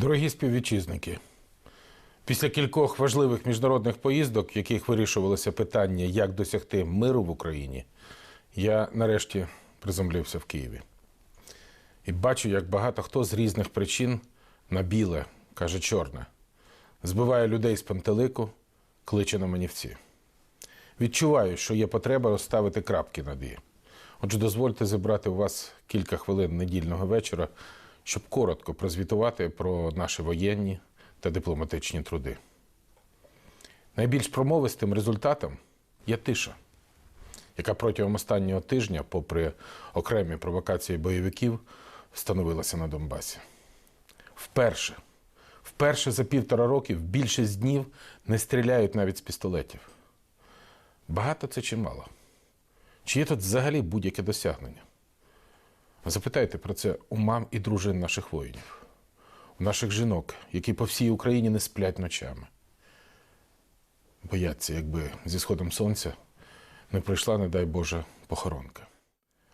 Дорогі співвітчизники, після кількох важливих міжнародних поїздок, в яких вирішувалося питання, як досягти миру в Україні, я нарешті приземлився в Києві. І бачу, як багато хто з різних причин на біле, каже чорне, збиває людей з пантелику, кличе на манівці. Відчуваю, що є потреба розставити крапки над «і». Отже, дозвольте зібрати у вас кілька хвилин недільного вечора, щоб коротко прозвітувати про наші воєнні та дипломатичні труди. Найбільш промовистим результатом є тиша, яка протягом останнього тижня, попри окремі провокації бойовиків, встановилася на Донбасі. Вперше, вперше за півтора років більшість днів не стріляють навіть з пістолетів. Багато це чи мало? Чи є тут взагалі будь-яке досягнення? Запитайте про це у мам і дружин наших воїнів, у наших жінок, які по всій Україні не сплять ночами. Бояться, якби зі сходом сонця не прийшла, не дай Боже, похоронка.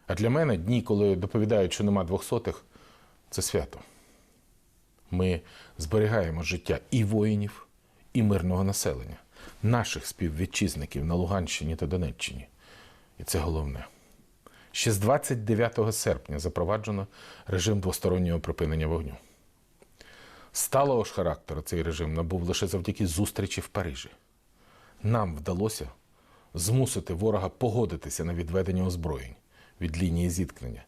А для мене дні, коли доповідають, що нема двохсотих, це свято. Ми зберігаємо життя і воїнів, і мирного населення, наших співвітчизників на Луганщині та Донеччині. І це головне. Ще з 29 серпня запроваджено режим двостороннього припинення вогню. Сталого ж характеру цей режим набув лише завдяки зустрічі в Парижі. Нам вдалося змусити ворога погодитися на відведення озброєнь від лінії зіткнення.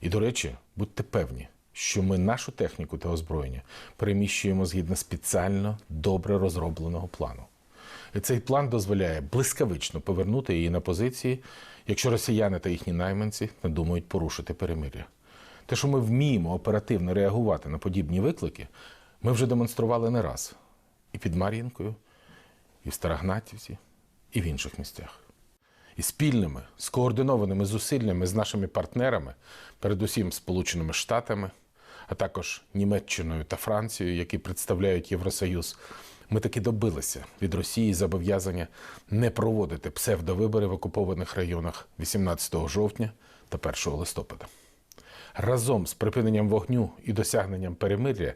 І, до речі, будьте певні, що ми нашу техніку та озброєння переміщуємо згідно спеціально добре розробленого плану. Цей план дозволяє блискавично повернути її на позиції, якщо росіяни та їхні найманці надумають порушити перемир'я. Те, що ми вміємо оперативно реагувати на подібні виклики, ми вже демонстрували не раз і під Мар'їнкою, і в Старогнатівці, і в інших місцях. І спільними, скоординованими зусиллями з нашими партнерами, передусім Сполученими Штатами, а також Німеччиною та Францією, які представляють Євросоюз, ми таки добилися від Росії зобов'язання не проводити псевдовибори в окупованих районах 18 жовтня та 1 листопада. Разом з припиненням вогню і досягненням перемир'я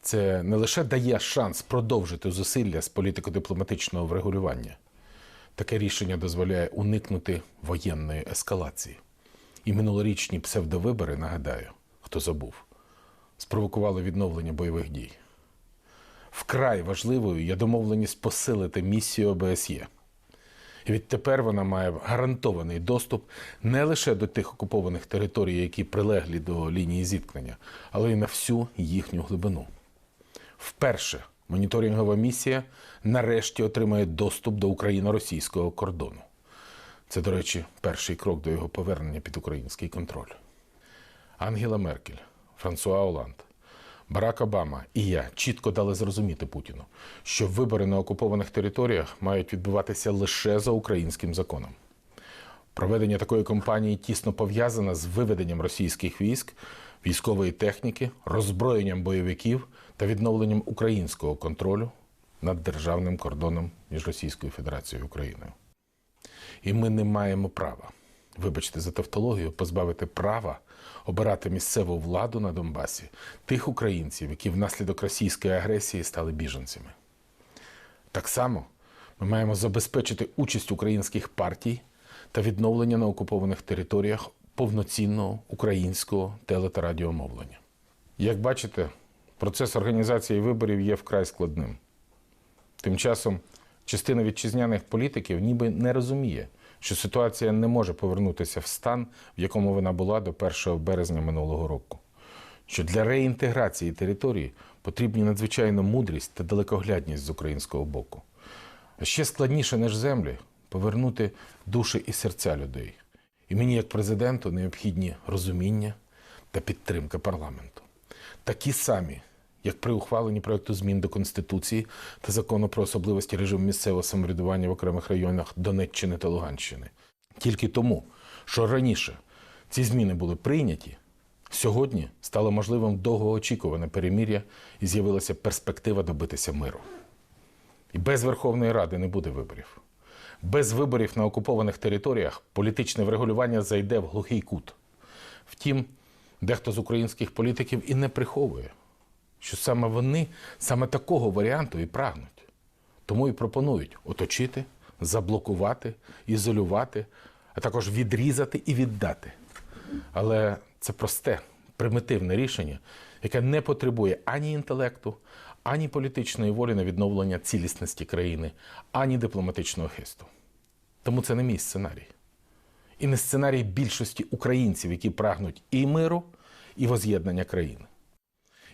це не лише дає шанс продовжити зусилля з політико-дипломатичного врегулювання. Таке рішення дозволяє уникнути воєнної ескалації. І минулорічні псевдовибори, нагадаю, хто забув, спровокували відновлення бойових дій. Вкрай важливою є домовленість посилити місію ОБСЄ. І відтепер вона має гарантований доступ не лише до тих окупованих територій, які прилеглі до лінії зіткнення, але й на всю їхню глибину. Вперше моніторингова місія нарешті отримає доступ до україно-російського кордону. Це, до речі, перший крок до його повернення під український контроль. Ангела Меркель, Франсуа Оланд, Барак Обама і я чітко дали зрозуміти Путіну, що вибори на окупованих територіях мають відбуватися лише за українським законом. Проведення такої кампанії тісно пов'язане з виведенням російських військ, військової техніки, роззброєнням бойовиків та відновленням українського контролю над державним кордоном між Російською Федерацією і Україною. І ми не маємо права, вибачте за тавтологію, позбавити права обирати місцеву владу на Донбасі тих українців, які внаслідок російської агресії стали біженцями. Так само ми маємо забезпечити участь українських партій та відновлення на окупованих територіях повноцінного українського теле та радіомовлення. Як бачите, процес організації виборів є вкрай складним. Тим часом частина вітчизняних політиків ніби не розуміє, що ситуація не може повернутися в стан, в якому вона була до 1 березня минулого року. Що для реінтеграції території потрібні надзвичайно мудрість та далекоглядність з українського боку. А ще складніше, ніж землі, повернути душі і серця людей. І мені, як президенту, необхідні розуміння та підтримка парламенту. Такі самі, як при ухваленні проекту змін до Конституції та закону про особливості режиму місцевого самоврядування в окремих районах Донеччини та Луганщини. Тільки тому, що раніше ці зміни були прийняті, сьогодні стало можливим довгоочікуване перемір'я і з'явилася перспектива добитися миру. І без Верховної Ради не буде виборів. Без виборів на окупованих територіях політичне врегулювання зайде в глухий кут. Втім, дехто з українських політиків і не приховує, що саме вони саме такого варіанту і прагнуть. Тому і пропонують оточити, заблокувати, ізолювати, а також відрізати і віддати. Але це просте, примітивне рішення, яке не потребує ані інтелекту, ані політичної волі на відновлення цілісності країни, ані дипломатичного хисту. Тому це не мій сценарій. І не сценарій більшості українців, які прагнуть і миру, і воз'єднання країни.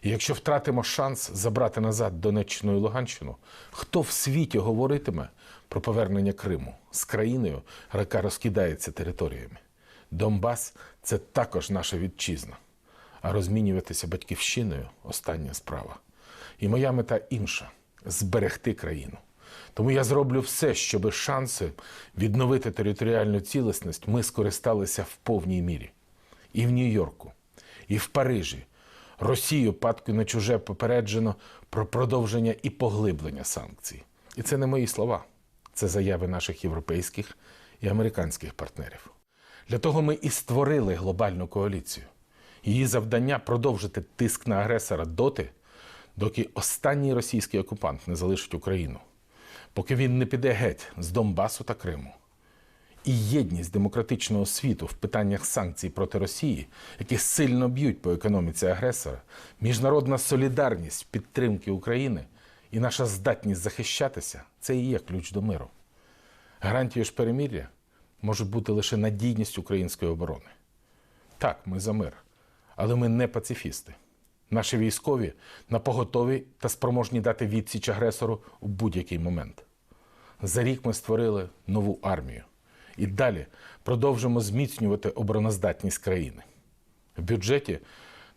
І якщо втратимо шанс забрати назад Донеччину і Луганщину, хто в світі говоритиме про повернення Криму з країною, яка розкидається територіями? Донбас це також наша вітчизна. А розмінюватися батьківщиною остання справа. І моя мета інша зберегти країну. Тому я зроблю все, щоб шанси відновити територіальну цілісність ми скористалися в повній мірі. І в Нью-Йорку, і в Парижі. Росію падку на чуже попереджено про продовження і поглиблення санкцій. І це не мої слова, це заяви наших європейських і американських партнерів. Для того ми і створили глобальну коаліцію. Її завдання продовжити тиск на агресора доти, доки останній російський окупант не залишить Україну, поки він не піде геть з Донбасу та Криму. І єдність демократичного світу в питаннях санкцій проти Росії, які сильно б'ють по економіці агресора, міжнародна солідарність підтримки України і наша здатність захищатися це і є ключ до миру. Гарантією ж перемир'я може бути лише надійність української оборони. Так, ми за мир, але ми не пацифісти. Наші військові напоготові та спроможні дати відсіч агресору у будь-який момент. За рік ми створили нову армію і далі продовжимо зміцнювати обороноздатність країни. В бюджеті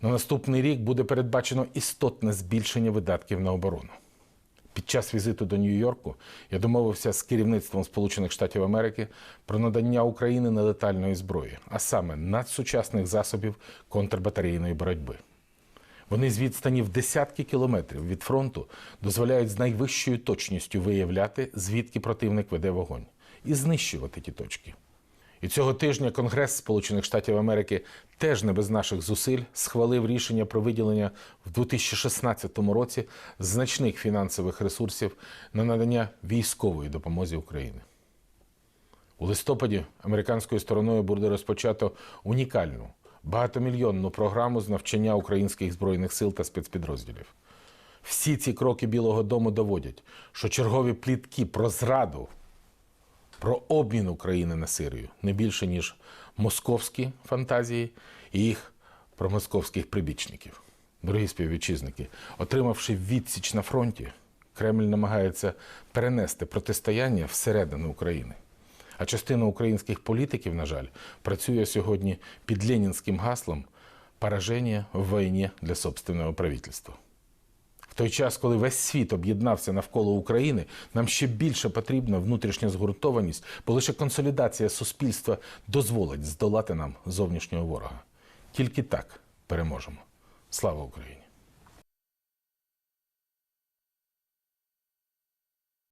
на наступний рік буде передбачено істотне збільшення видатків на оборону. Під час візиту до Нью-Йорку я домовився з керівництвом Сполучених Штатів Америки про надання Україні нелетальної зброї, а саме надсучасних засобів контрбатарейної боротьби. Вони з відстані в десятки кілометрів від фронту дозволяють з найвищою точністю виявляти, звідки противник веде вогонь, і знищувати ті точки. І цього тижня Конгрес Сполучених Штатів Америки теж не без наших зусиль схвалив рішення про виділення в 2016 році значних фінансових ресурсів на надання військової допомоги Україні. У листопаді американською стороною буде розпочато унікальну багатомільйонну програму з навчання українських збройних сил та спецпідрозділів. Всі ці кроки Білого Дому доводять, що чергові плітки про зраду, про обмін України на Сирію не більше, ніж московські фантазії і їх промосковських прибічників. Дорогі співвітчизники, отримавши відсіч на фронті, Кремль намагається перенести протистояння всередину України. А частина українських політиків, на жаль, працює сьогодні під ленінським гаслом «Пораження в війні для собственного правительства». Той час, коли весь світ об'єднався навколо України, нам ще більше потрібна внутрішня згуртованість, бо лише консолідація суспільства дозволить здолати нам зовнішнього ворога. Тільки так переможемо. Слава Україні!